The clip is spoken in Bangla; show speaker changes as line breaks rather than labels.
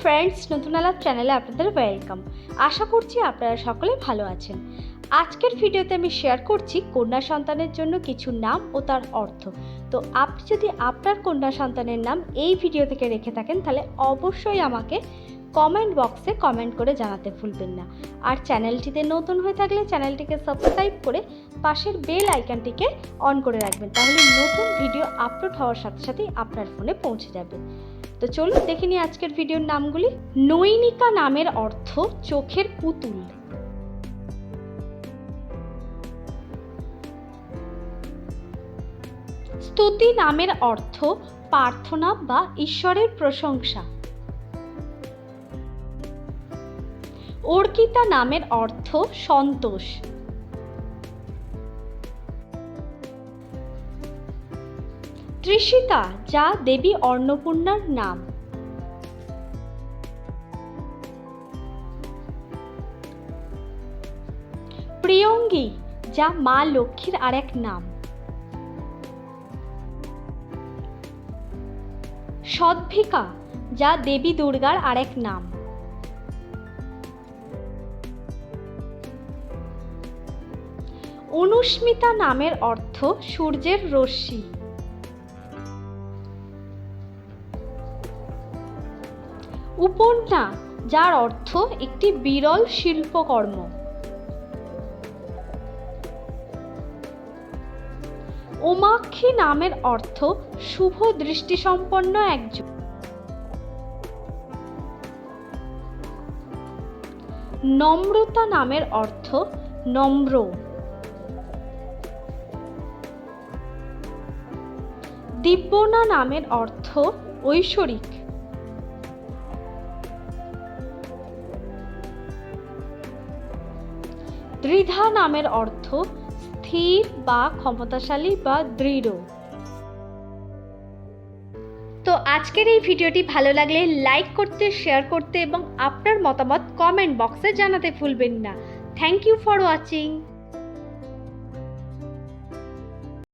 ফ্রেন্ডস নতুন আলাপ চ্যানেলে আপনাদের ওয়েলকাম আশা করছি আপনারা সকলে ভালো আছেন। আজকের ভিডিওতে আমি শেয়ার করছি কন্যা সন্তানের জন্য কিছু নাম ও তার অর্থ। তো আপনি যদি আপনার কন্যা সন্তানের নাম এই ভিডিও থেকে রেখে থাকেন, তাহলে অবশ্যই আমাকে কমেন্ট বক্সে কমেন্ট করে জানাতে ভুলবেন না। আর চ্যানেলটিতে নতুন হয়ে থাকলে চ্যানেলটিকে সাবস্ক্রাইব করে পাশের বেল আইকনটিকে অন করে রাখবেন। তাহলে নতুন ভিডিও আপলোড হওয়ার সাথে সাথেই আপনার ফোনে পৌঁছে যাবে। তো চলুন দেখে নিই আজকের ভিডিওর নামগুলি। নৈনিকা নামের অর্থ চোখের পুতুল। স্তুতি নামের অর্থ প্রার্থনা বা ঈশ্বরের প্রশংসা। অর্কিতা নামের অর্থ সন্তোষ। ত্রিশিকা যা দেবী অন্নপূর্ণার নাম। প্রিয়ঙ্গী, যা মা লক্ষ্মীর আরেক নাম। সদ্ভিকা, যা দেবী দুর্গার আরেক নাম। অনুস্মিতা নামের অর্থ সূর্যের রশ্মি। উপন্যা যার অর্থ একটি বিরল শিল্পকর্ম। ওমাক্ষী নামের অর্থ শুভ দৃষ্টিসম্পন্ন একজন। নম্রতা নামের অর্থ নম্র। দিব্যনা নামের অর্থ ঐশ্বরিক। দৃঢ়া নামের অর্থ স্থির বা ক্ষমতাশালী বা দৃঢ়। তো আজকের এই ভিডিওটি ভালো লাগলে লাইক করতে, শেয়ার করতে এবং আপনার মতামত কমেন্ট বক্সে জানাতে ভুলবেন না। Thank you for watching